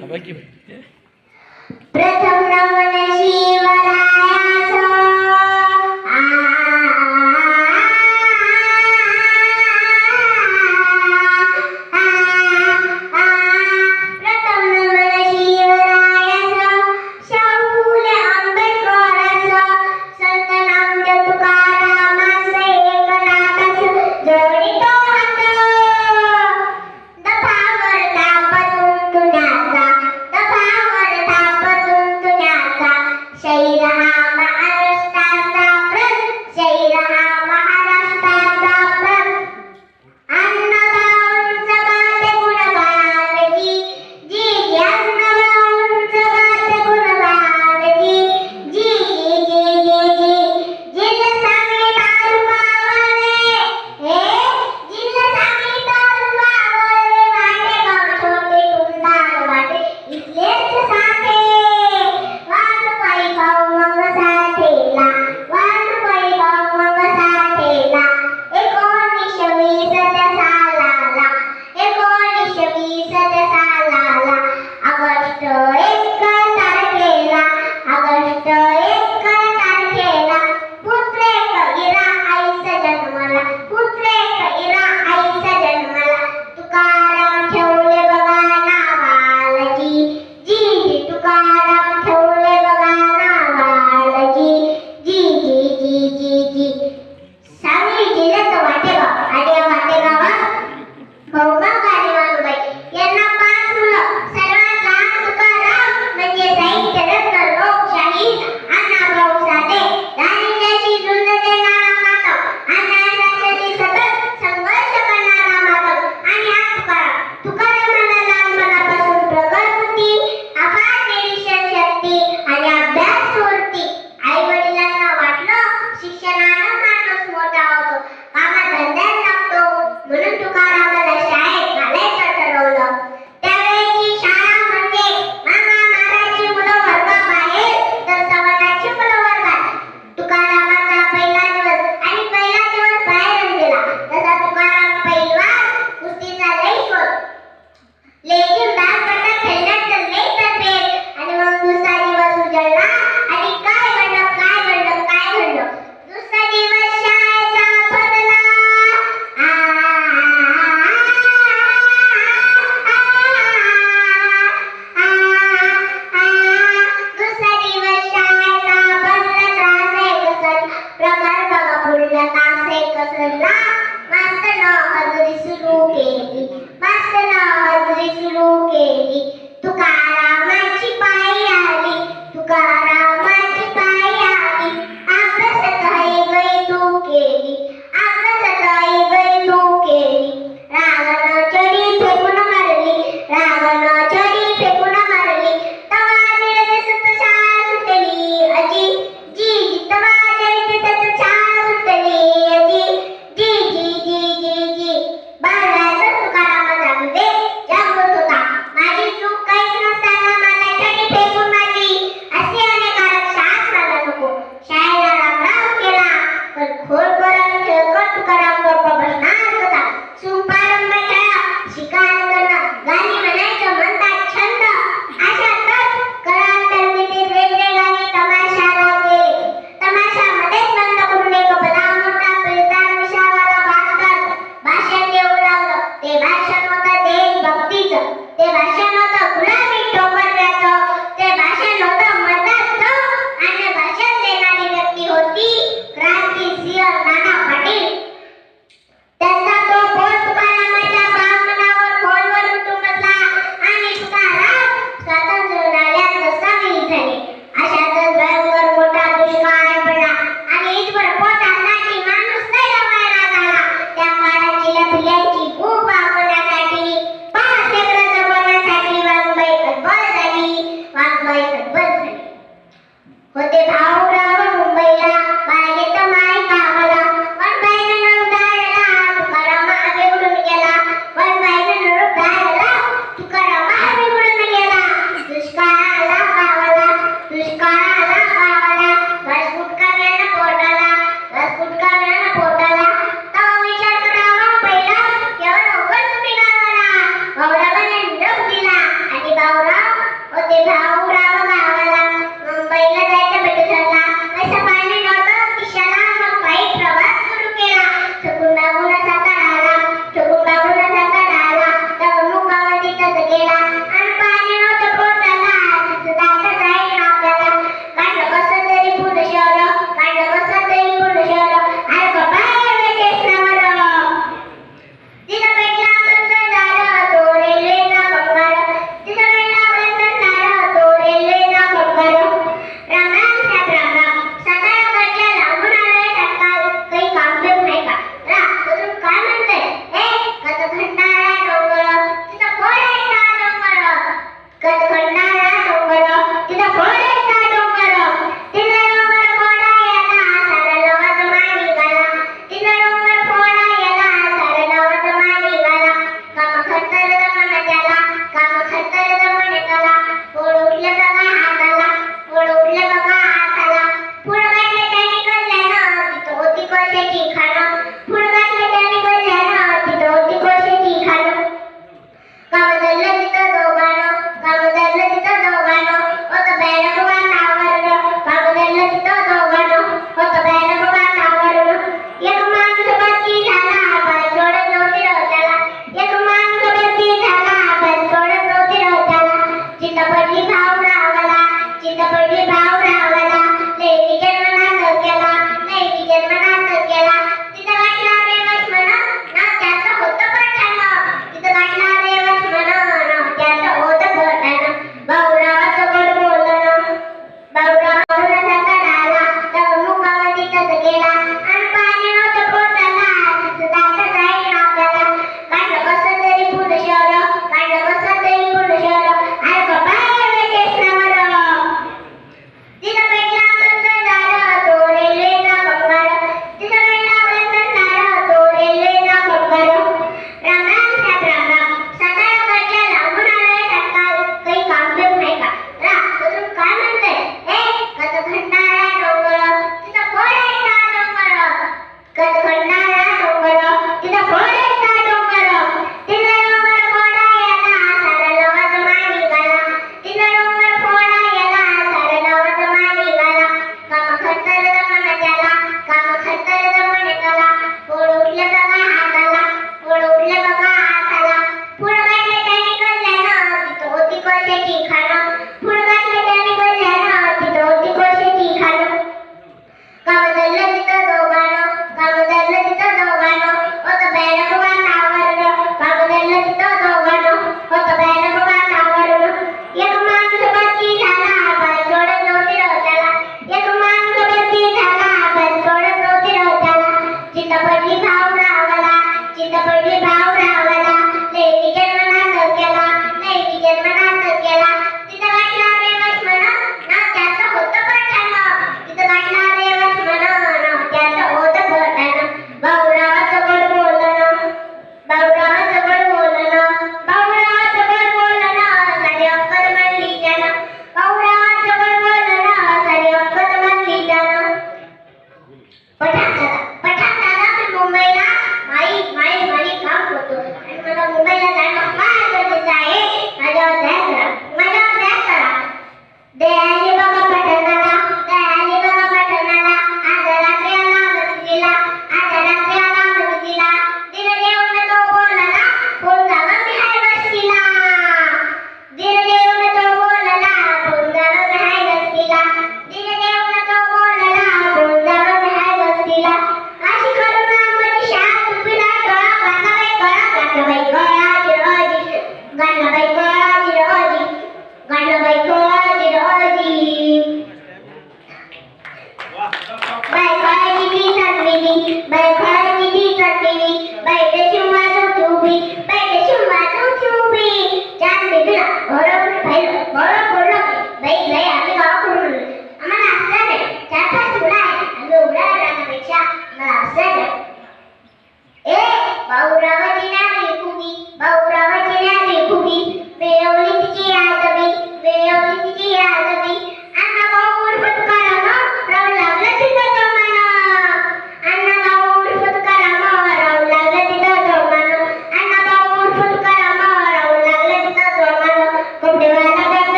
I like you.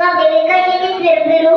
കവികൾ കഴിഞ്ഞ് തിരുന്തലു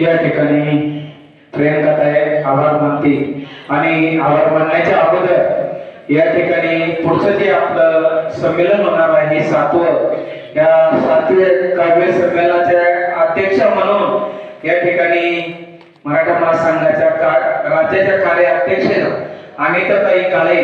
या ठिकाणी प्रियंकाताई आभार मानते आणि आभार मानण्याच्या अगोदर या ठिकाणी पुढचं जे आपलं संमेलन होणार आहे हे सातवं या सातव्या काव्य संमेलनाच्या अध्यक्ष म्हणून या ठिकाणी मराठा महासंघाच्या का राज्याच्या कार्य अध्यक्ष अनिताताई काळे